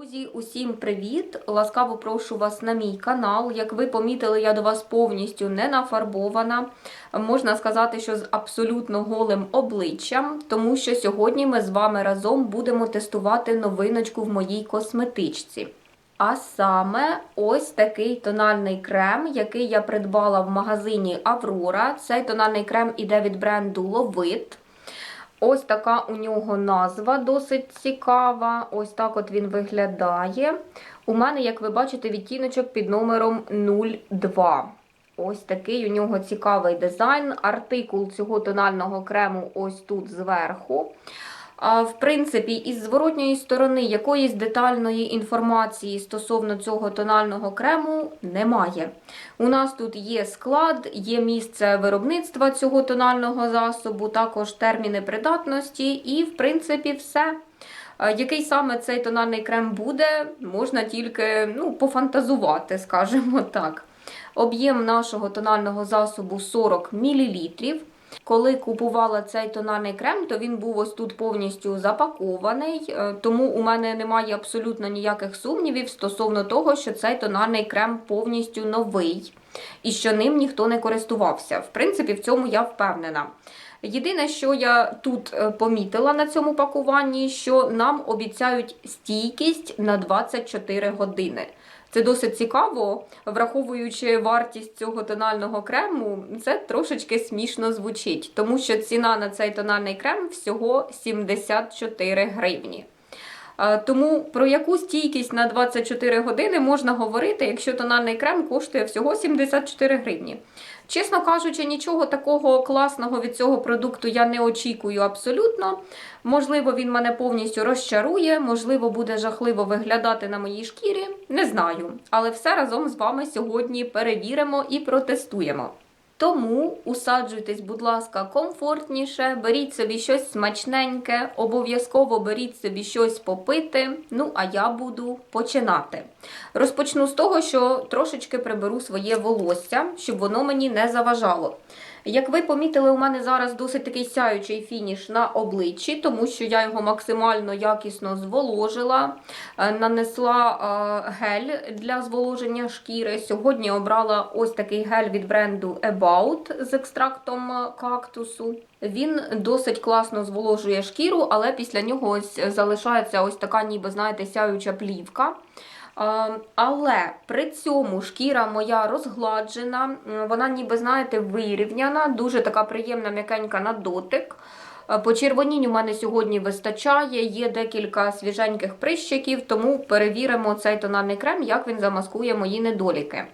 Друзі, усім привіт! Ласкаво прошу вас на мій канал. Як ви помітили, я до вас повністю не нафарбована. Можна сказати, що з абсолютно голим обличчям, тому що сьогодні ми з вами разом будемо тестувати новиночку в моїй косметичці. А саме ось такий тональний крем, який я придбала в магазині Аврора. Цей тональний крем іде від бренду Lovit. Ось така у нього назва досить цікава. Ось так от він виглядає. У мене, як ви бачите, відтіночок під номером 02. Ось такий у нього цікавий дизайн. Артикул цього тонального крему ось тут зверху. А, В принципі, із зворотньої сторони якоїсь детальної інформації стосовно цього тонального крему немає. У нас тут є склад, є місце виробництва цього тонального засобу, також терміни придатності, і, в принципі, все. Який саме цей тональний крем буде, можна тільки ну, пофантазувати, скажімо так. Об'єм нашого тонального засобу 40 мл. Коли купувала цей тональний крем, то він був ось тут повністю запакований, е, тому у мене немає абсолютно ніяких сумнівів стосовно того, що цей тональний крем повністю новий і що ним ніхто не користувався. В принципі, в цьому я впевнена. Єдине, що я тут е, помітила на цьому пакуванні, що нам обіцяють стійкість на 24 години. Це досить цікаво, враховуючи вартість цього тонального крему, це трошечки смішно звучить, тому що ціна на цей тональний крем всього 74 гривні. Тому про яку стійкість на 24 години можна говорити, якщо тональний крем коштує всього 74 гривні. Чесно кажучи, нічого такого класного від цього продукту я не очікую абсолютно. Можливо, він мене повністю розчарує, можливо, буде жахливо виглядати на моїй шкірі. Не знаю. Але все разом з вами сьогодні перевіримо і протестуємо. Тому усаджуйтесь, будь ласка, комфортніше, беріть собі щось смачненьке, обов'язково беріть собі щось попити. Ну, а я буду починати. Розпочну з того, що трошечки приберу своє волосся, щоб воно мені не заважало. Як ви помітили, у мене зараз досить такий сяючий фініш на обличчі, тому що я його максимально якісно зволожила, е, нанесла е, гель для зволоження шкіри. Сьогодні обрала ось такий гель від бренду About з екстрактом е, кактусу. Він досить класно зволожує шкіру, але після нього ось залишається ось така, ніби знаєте, сяюча плівка. Е, Але при цьому шкіра моя розгладжена, вона ніби, знаєте, вирівняна, дуже така приємна м'якенька на дотик. Е, Почервонінь у мене сьогодні вистачає, є декілька свіженьких прищиків, тому перевіримо цей тональний крем, як він замаскує мої недоліки.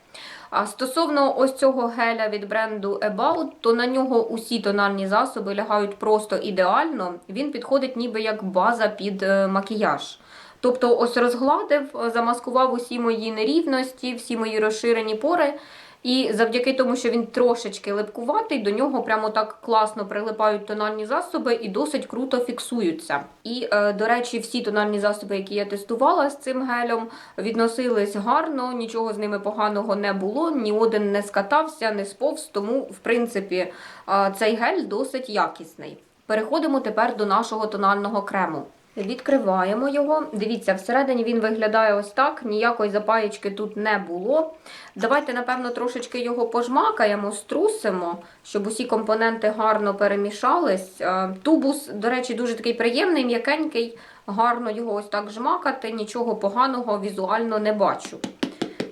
А стосовно ось цього геля від бренду About, то на нього усі тональні засоби лягають просто ідеально. Він підходить ніби як база під е, макіяж. Тобто, ось розгладив, замаскував усі мої нерівності, всі мої розширені пори. І завдяки тому, що він трошечки липкуватий, до нього прямо так класно прилипають тональні засоби і досить круто фіксуються. І, е, до речі, всі тональні засоби, які я тестувала з цим гелем, відносились гарно, нічого з ними поганого не було, ні один не скатався, не сповз. Тому, в принципі, е, цей гель досить якісний. Переходимо тепер до нашого тонального крему. Відкриваємо його. Дивіться, всередині він виглядає ось так, ніякої запаєчки тут не було. Давайте, напевно, трошечки його пожмакаємо, струсимо, щоб усі компоненти гарно перемішались. Е, Тубус, до речі, дуже такий приємний, м'якенький, гарно його ось так жмакати, нічого поганого візуально не бачу.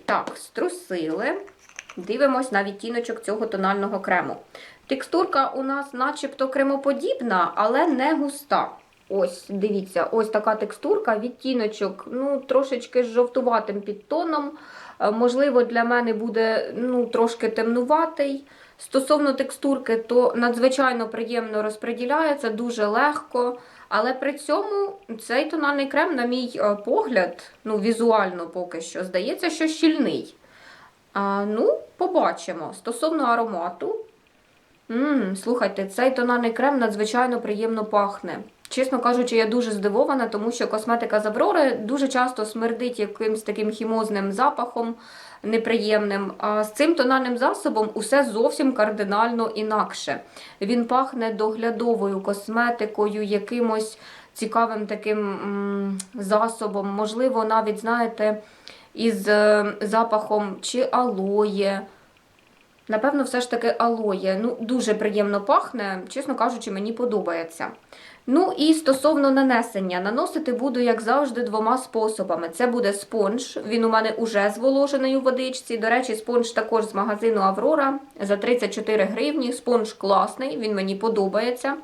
Так, струсили. Дивимось на відтіночок цього тонального крему. Текстурка у нас начебто кремоподібна, але не густа. Ось, дивіться, ось така текстурка, відтіночок, ну, трошечки з жовтуватим підтоном. Е, Можливо, для мене буде ну, трошки темнуватий. Стосовно текстурки, то надзвичайно приємно розподіляється, дуже легко. Але при цьому цей тональний крем, на мій е, погляд, ну, візуально поки що, здається, що щільний. А, ну, побачимо. Стосовно аромату. Ммм, слухайте, цей тональний крем надзвичайно приємно пахне. Чесно кажучи, я дуже здивована, тому що косметика з Аврори дуже часто смердить якимсь таким хімозним запахом неприємним. А з цим тональним засобом усе зовсім кардинально інакше. Він пахне доглядовою косметикою, якимось цікавим таким засобом. Можливо, навіть, знаєте, із е, запахом чи алоє. Напевно, все ж таки алоє. Ну, дуже приємно пахне, чесно кажучи, мені подобається. Ну і стосовно нанесення, наносити буду, як завжди, двома способами. Це буде спонж. Він у мене уже зволожений у водичці. До речі, спонж також з магазину Аврора за 34 гривні. Спонж класний, він мені подобається.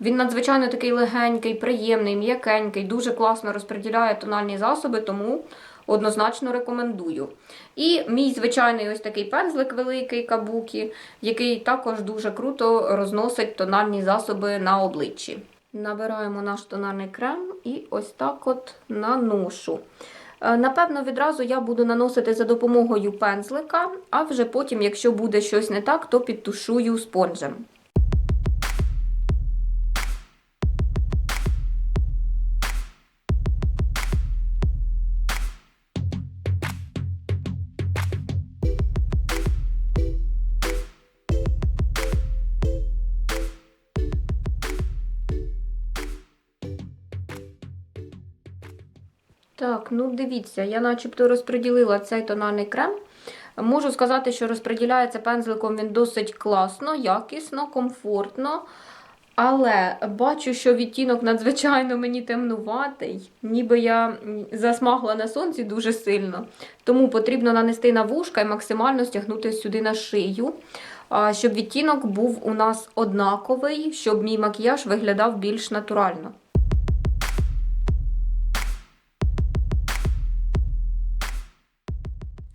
Він надзвичайно такий легенький, приємний, м'якенький, дуже класно розподіляє тональні засоби, тому однозначно рекомендую. І мій звичайний ось такий пензлик великий кабукі, який також дуже круто розносить тональні засоби на обличчі. Набираємо наш тональний крем і ось так от наношу. Е, Напевно, відразу я буду наносити за допомогою пензлика, а вже потім, якщо буде щось не так, то підтушую спонжем. Так, ну дивіться, я начебто розподілила цей тональний крем. Можу сказати, що розподіляється пензликом він досить класно, якісно, комфортно. Але бачу, що відтінок надзвичайно мені темнуватий, ніби я засмагла на сонці дуже сильно. Тому потрібно нанести на вушка і максимально стягнути сюди на шию, щоб відтінок був у нас однаковий, щоб мій макіяж виглядав більш натурально.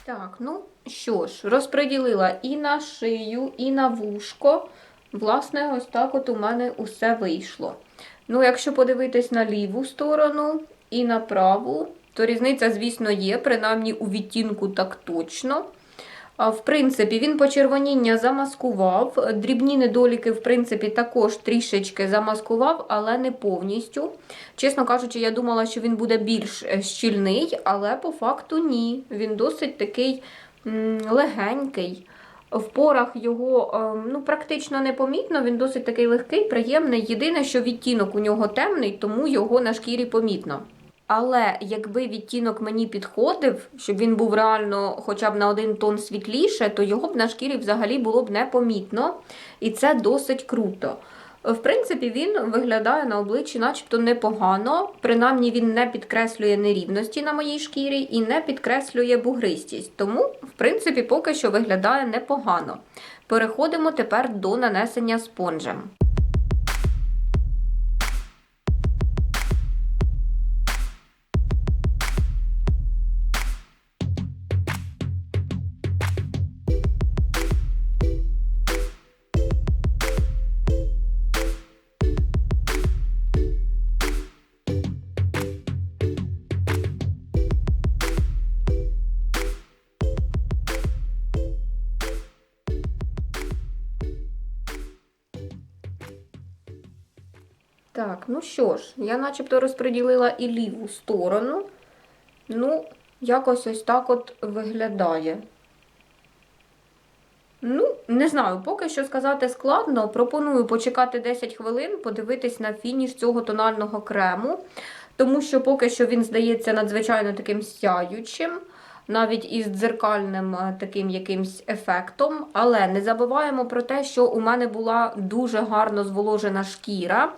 Так, ну що ж, розподілила і на шию, і на вушко. Власне, ось так от у мене усе вийшло. Ну, якщо подивитись на ліву сторону і на праву, то різниця, звісно, є, принаймні у відтінку так точно. В принципі, він почервоніння замаскував. Дрібні недоліки, в принципі, також трішечки замаскував, але не повністю. Чесно кажучи, я думала, що він буде більш е, щільний, але по факту ні. Він досить такий легенький. В порах його е, ну, практично непомітно, він досить такий легкий, приємний. Єдине, що відтінок у нього темний, тому його на шкірі помітно. Але якби відтінок мені підходив, щоб він був реально хоча б на один тон світліше, то його б на шкірі взагалі було б непомітно. І це досить круто. В принципі, він виглядає на обличчі начебто непогано, принаймні він не підкреслює нерівності на моїй шкірі і не підкреслює бугристість. Тому, в принципі, поки що виглядає непогано. Переходимо тепер до нанесення спонжем. Так, ну що ж, я начебто розподілила і ліву сторону. Ну, якось ось так от виглядає. Ну, не знаю, поки що сказати складно. Пропоную почекати 10 хвилин, подивитись на фініш цього тонального крему, тому що поки що він здається надзвичайно таким сяючим, навіть із дзеркальним е, таким якимсь ефектом. Але не забуваємо про те, що у мене була дуже гарно зволожена шкіра.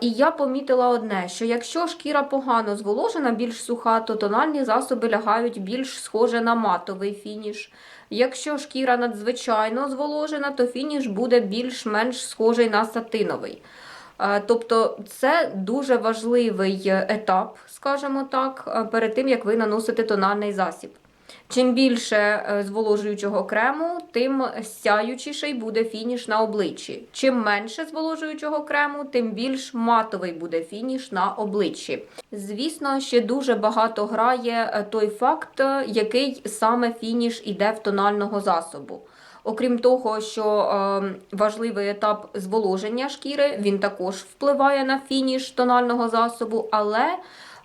І я помітила одне: що якщо шкіра погано зволожена, більш суха, то тональні засоби лягають більш схоже на матовий фініш. Якщо шкіра надзвичайно зволожена, то фініш буде більш-менш схожий на сатиновий. Тобто це дуже важливий етап, скажімо так, перед тим як ви наносите тональний засіб. Чим більше е, зволожуючого крему, тим сяючіший буде фініш на обличчі. Чим менше зволожуючого крему, тим більш матовий буде фініш на обличчі. Звісно, ще дуже багато грає е, той факт, е, який саме фініш іде в тонального засобу. Окрім того, що важливий етап зволоження шкіри, він також впливає на фініш тонального засобу, але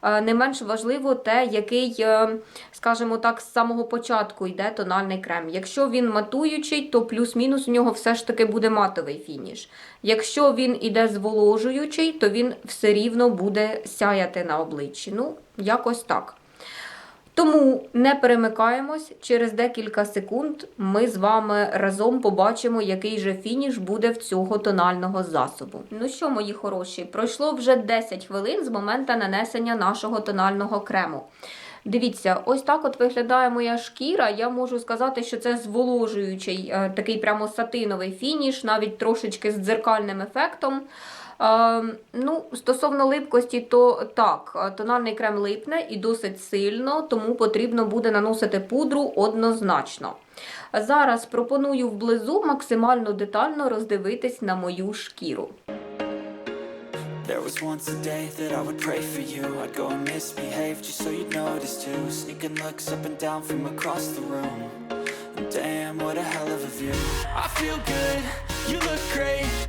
Не менш важливо те, який, е, скажімо так, з самого початку йде тональний крем. Якщо він матуючий, то плюс-мінус у нього все ж таки буде матовий фініш. Якщо він іде зволожуючий, то він все рівно буде сяяти на обличчі. Ну, якось так. Тому не перемикаємось. Через декілька секунд ми з вами разом побачимо, який же фініш буде в цього тонального засобу. Ну що, мої хороші, пройшло вже 10 хвилин з моменту нанесення нашого тонального крему. Дивіться, ось так от виглядає моя шкіра. Я можу сказати, що це зволожуючий, е, такий прямо сатиновий фініш, навіть трошечки з дзеркальним ефектом. Е, ну, стосовно липкості, то так, е, тональний крем липне і досить сильно, тому потрібно буде наносити пудру однозначно. Зараз пропоную вблизу максимально детально роздивитись на мою шкіру. There was once a day that I would pray for you. I'd go and misbehave just so you'd notice too. Sneaking looks up and down from across the room. Damn, what a hell of a view. I feel good, you look great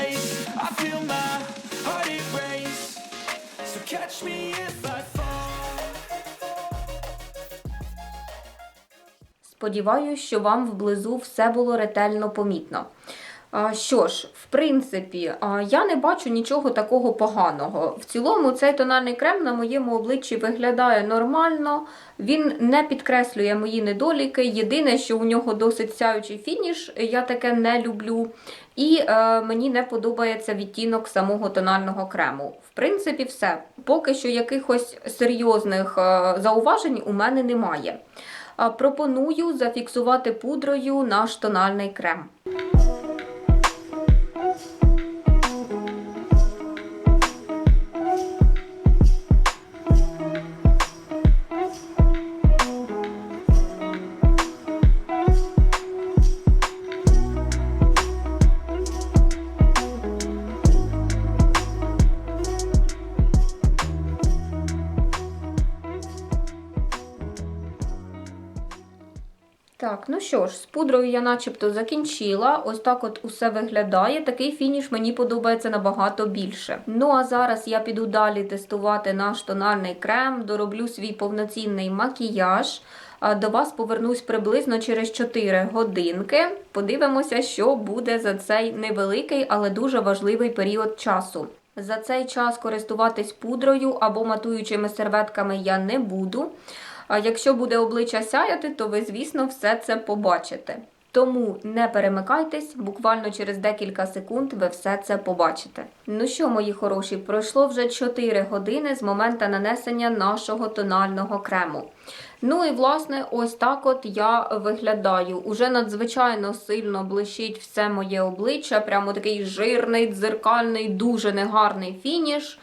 catch me if I Сподіваюсь, що вам вблизу все було ретельно помітно. Що ж, в принципі, я не бачу нічого такого поганого. В цілому, цей тональний крем на моєму обличчі виглядає нормально, він не підкреслює мої недоліки. Єдине, що у нього досить сяючий фініш, я таке не люблю. І е, мені не подобається відтінок самого тонального крему. В принципі, все. Поки що якихось серйозних е, зауважень у мене немає. Пропоную зафіксувати пудрою наш тональний крем. Ну що ж, з пудрою я начебто закінчила. Ось так от усе виглядає. Такий фініш мені подобається набагато більше. Ну а зараз я піду далі тестувати наш тональний крем, дороблю свій повноцінний макіяж. До вас повернусь приблизно через 4 годинки. Подивимося, що буде за цей невеликий, але дуже важливий період часу. За цей час користуватись пудрою або матуючими серветками я не буду. А якщо буде обличчя сяяти, то ви, звісно, все це побачите. Тому не перемикайтесь, буквально через декілька секунд ви все це побачите. Ну що, мої хороші, пройшло вже 4 години з моменту нанесення нашого тонального крему. Ну і власне, ось так от я виглядаю. Уже надзвичайно сильно блищить все моє обличчя, прямо такий жирний, дзеркальний, дуже негарний фініш.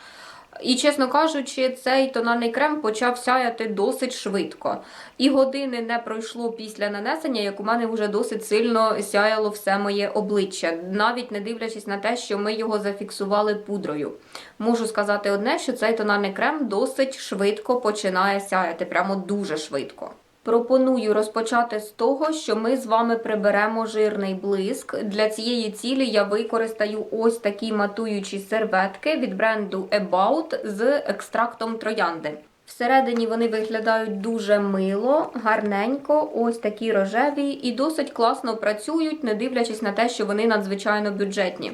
І, чесно кажучи, цей тональний крем почав сяяти досить швидко. І години не пройшло після нанесення, як у мене вже досить сильно сяяло все моє обличчя, навіть не дивлячись на те, що ми його зафіксували пудрою. Можу сказати одне, що цей тональний крем досить швидко починає сяяти, прямо дуже швидко. Пропоную розпочати з того, що ми з вами приберемо жирний блиск. Для цієї цілі я використаю ось такі матуючі серветки від бренду About з екстрактом троянди. Всередині вони виглядають дуже мило, гарненько, ось такі рожеві і досить класно працюють, не дивлячись на те, що вони надзвичайно бюджетні.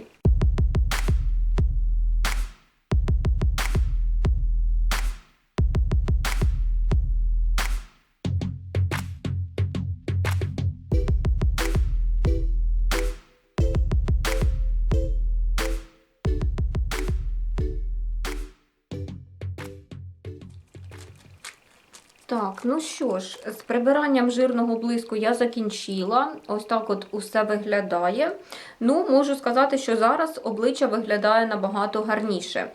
Ну що ж, з прибиранням жирного блиску я закінчила. Ось так от усе виглядає. Ну, можу сказати, що зараз обличчя виглядає набагато гарніше.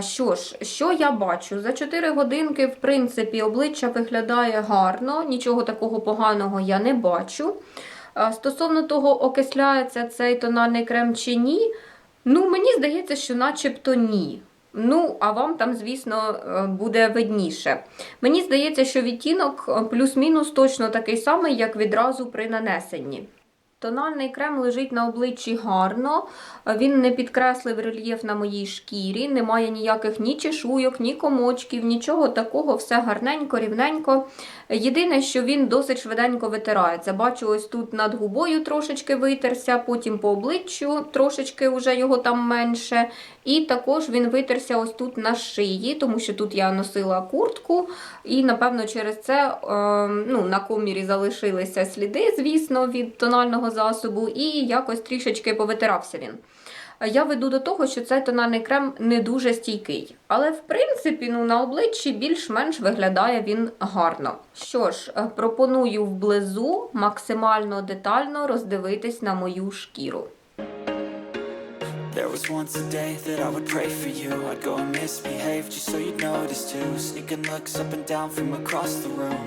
Що ж, що я бачу? За 4 годинки, в принципі, обличчя виглядає гарно, нічого такого поганого я не бачу. Стосовно того, окисляється цей тональний крем чи ні, ну, мені здається, що начебто ні. Ну, а вам там, звісно, е, буде видніше. Мені здається, що відтінок е, плюс-мінус точно такий самий, як відразу при нанесенні. Тональний крем лежить на обличчі гарно, він не підкреслив рельєф на моїй шкірі, немає ніяких ні чешуйок, ні комочків, нічого такого, все гарненько, рівненько. Єдине, що він досить швиденько витирається. Бачу, ось тут над губою трошечки витерся, потім по обличчю трошечки вже його там менше. І також він витерся ось тут на шиї, тому що тут я носила куртку, і, напевно, через це е, ну, на комірі залишилися сліди, звісно, від тонального засобу, і якось трішечки повитирався він. Я веду до того, що цей тональний крем не дуже стійкий. Але, в принципі, ну, на обличчі більш-менш виглядає він гарно. Що ж, е, пропоную вблизу максимально детально роздивитись на мою шкіру. There was once a day that I would pray for you I'd go and misbehave just so you'd notice too Sneaking looks up and down from across the room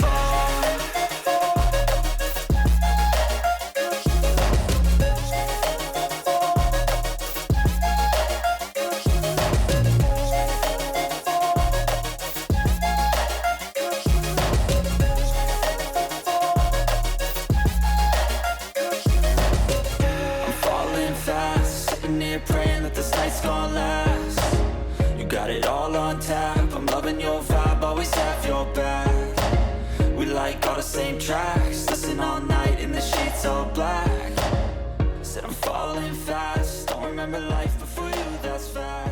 got it all on tap. I'm loving your vibe, always have your back. We like all the same tracks, listen all night in the sheets all black. Said I'm falling fast, don't remember life before you, that's fact.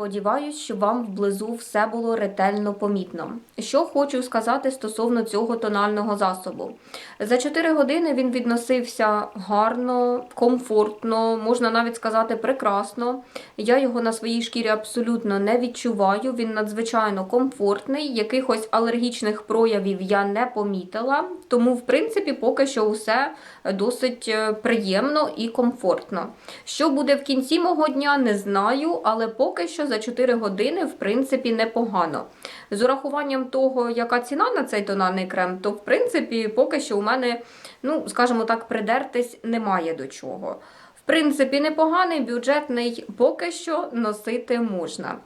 Сподіваюсь, що вам вблизу все було ретельно помітно. Що хочу сказати стосовно цього тонального засобу. За 4 години він відносився гарно, комфортно, можна навіть сказати прекрасно. Я його на своїй шкірі абсолютно не відчуваю. Він надзвичайно комфортний, якихось алергічних проявів я не помітила. Тому, в принципі, поки що усе досить е, приємно і комфортно. Що буде в кінці мого дня, не знаю, але поки що за 4 години, в принципі, непогано. З урахуванням того, яка ціна на цей тональний крем, то в принципі, поки що у мене, ну, скажімо так, придертись немає до чого. Принципі, непоганий, бюджетний, поки що носити можна.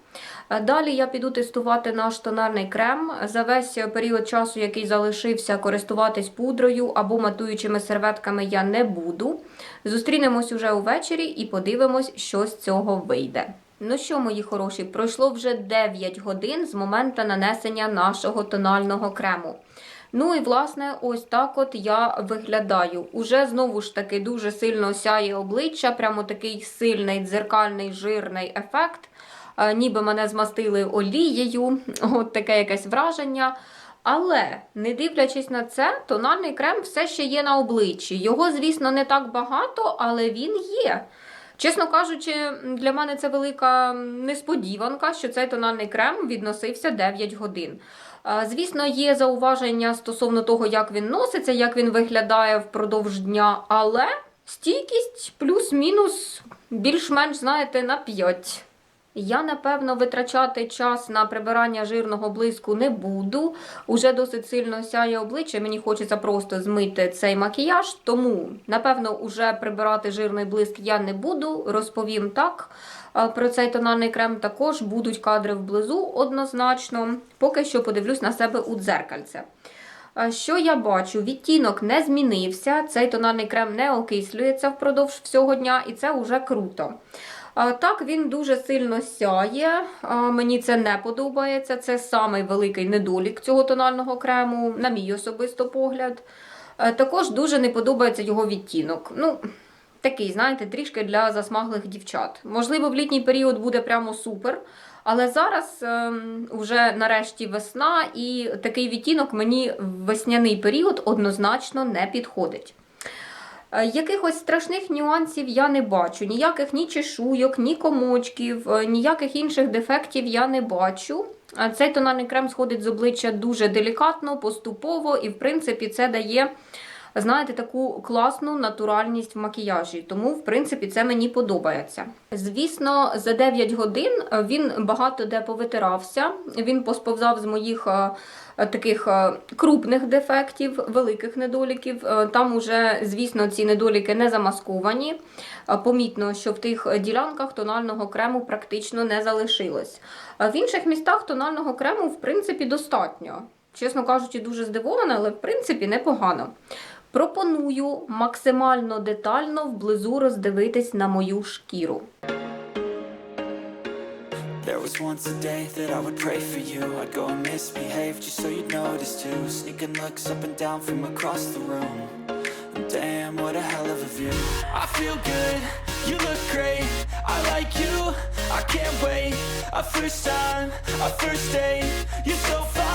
Е, Далі я піду тестувати наш тональний крем. За весь період часу, який залишився, користуватись пудрою або матуючими серветками я не буду. Зустрінемось уже увечері і подивимось, що з цього вийде. Ну що, мої хороші, пройшло вже 9 годин з моменту нанесення нашого тонального крему. Ну і власне, ось так от я виглядаю. Уже знову ж таки дуже сильно сяє обличчя, прямо такий сильний дзеркальний жирний ефект. Е, Ніби мене змастили олією, от таке якесь враження. Але не дивлячись на це, тональний крем все ще є на обличчі. Його, звісно, не так багато, але він є. Чесно кажучи, для мене це велика несподіванка, що цей тональний крем відносився 9 годин. Звісно, є зауваження стосовно того, як він носиться, як він виглядає впродовж дня, але стійкість плюс-мінус більш-менш, знаєте, на 5. Я, напевно, витрачати час на прибирання жирного блиску не буду. Уже досить сильно сяє обличчя, мені хочеться просто змити цей макіяж, тому, напевно, уже прибирати жирний блиск я не буду. Розповім так. Про цей тональний крем також будуть кадри вблизу однозначно. Поки що подивлюсь на себе у дзеркальце. Що я бачу? Відтінок не змінився. Цей тональний крем не окислюється впродовж всього дня, і це вже круто. Так, він дуже сильно сяє. Мені це не подобається. Це самий великий недолік цього тонального крему, на мій особисто погляд. Е, Також дуже не подобається його відтінок. Ну, такий, знаєте, трішки для засмаглих дівчат. Можливо, в літній період буде прямо супер. Але зараз ем, вже нарешті весна, і такий відтінок мені в весняний період однозначно не підходить. Е, Якихось страшних нюансів я не бачу. Ніяких ні чешуйок, ні комочків, е, ніяких інших дефектів я не бачу. А Цей тональний крем сходить з обличчя дуже делікатно, поступово, і в принципі це дає, знаєте, таку класну натуральність в макіяжі. Тому, в принципі, це мені подобається. Звісно, за 9 годин е, він багато де повитирався. Він посповзав з моїх е, е, таких крупних дефектів, великих недоліків. Там уже, звісно, ці недоліки не замасковані. Помітно, що в тих ділянках тонального крему практично не залишилось. В інших містах тонального крему, в принципі, достатньо. Чесно кажучи, дуже здивована, але в принципі непогано. Пропоную максимально детально вблизу роздивитись на мою шкіру. There was once a day that I would pray for you I'd go and misbehave just so you'd notice too Sneaking looks up and down from across the room Damn, what a hell of a view I feel good, you look great I like you, I can't wait A first time, a first date You're so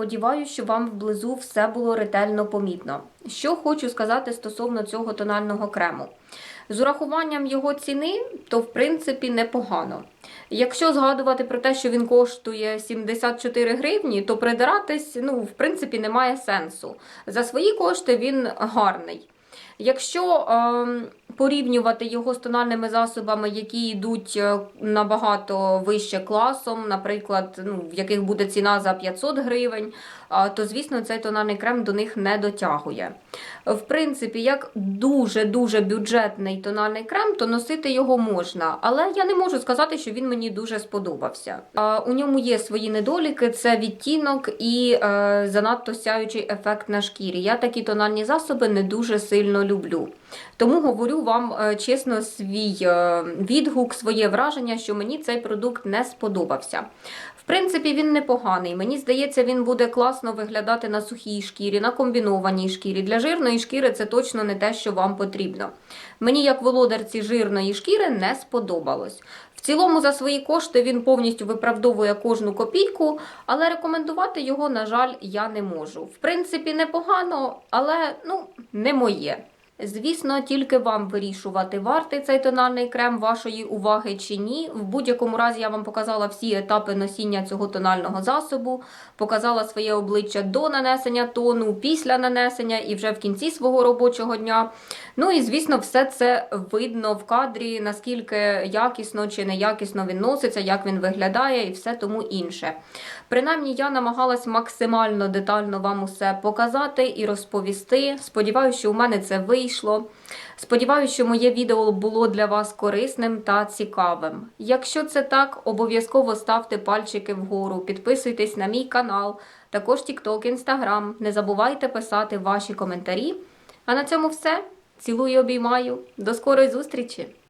Сподіваюсь, що вам вблизу все було ретельно помітно. Що хочу сказати стосовно цього тонального крему. З урахуванням його ціни, то в принципі непогано. Якщо згадувати про те, що він коштує 74 гривні, то придиратись, ну, в принципі, немає сенсу. За свої кошти він гарний. Якщо ем, порівнювати його з тональними засобами, які йдуть е, набагато вище класом, наприклад, ну, в яких буде ціна за 500 гривень, то звісно цей тональний крем до них не дотягує. В принципі, як дуже-дуже бюджетний тональний крем, то носити його можна, але я не можу сказати, що він мені дуже сподобався. У ньому є свої недоліки: це відтінок і е, занадто сяючий ефект на шкірі. Я такі тональні засоби не дуже сильно люблю. Тому говорю вам е, чесно свій е, відгук, своє враження, що мені цей продукт не сподобався. В принципі, він непоганий. Мені здається, він буде класно виглядати на сухій шкірі, на комбінованій шкірі. Для жирної шкіри це точно не те, що вам потрібно. Мені, як володарці жирної шкіри, не сподобалось. В цілому, за свої кошти він повністю виправдовує кожну копійку, але рекомендувати його, на жаль, я не можу. В принципі, непогано, але ну, не моє. Звісно, тільки вам вирішувати, вартий цей тональний крем вашої уваги чи ні. В будь-якому разі я вам показала всі етапи носіння цього тонального засобу, показала своє обличчя до нанесення тону, після нанесення і вже в кінці свого робочого дня. Ну і звісно, все це видно в кадрі, наскільки якісно чи неякісно він носиться, як він виглядає і все тому інше. Принаймні, я намагалась максимально детально вам усе показати і розповісти. Сподіваюся, що у мене це вийшло. Сподіваюся, що моє відео було для вас корисним та цікавим. Якщо це так, обов'язково ставте пальчики вгору, підписуйтесь на мій канал, також TikTok, Instagram. Не забувайте писати ваші коментарі. А на цьому все. Цілую, обіймаю. До скорої зустрічі!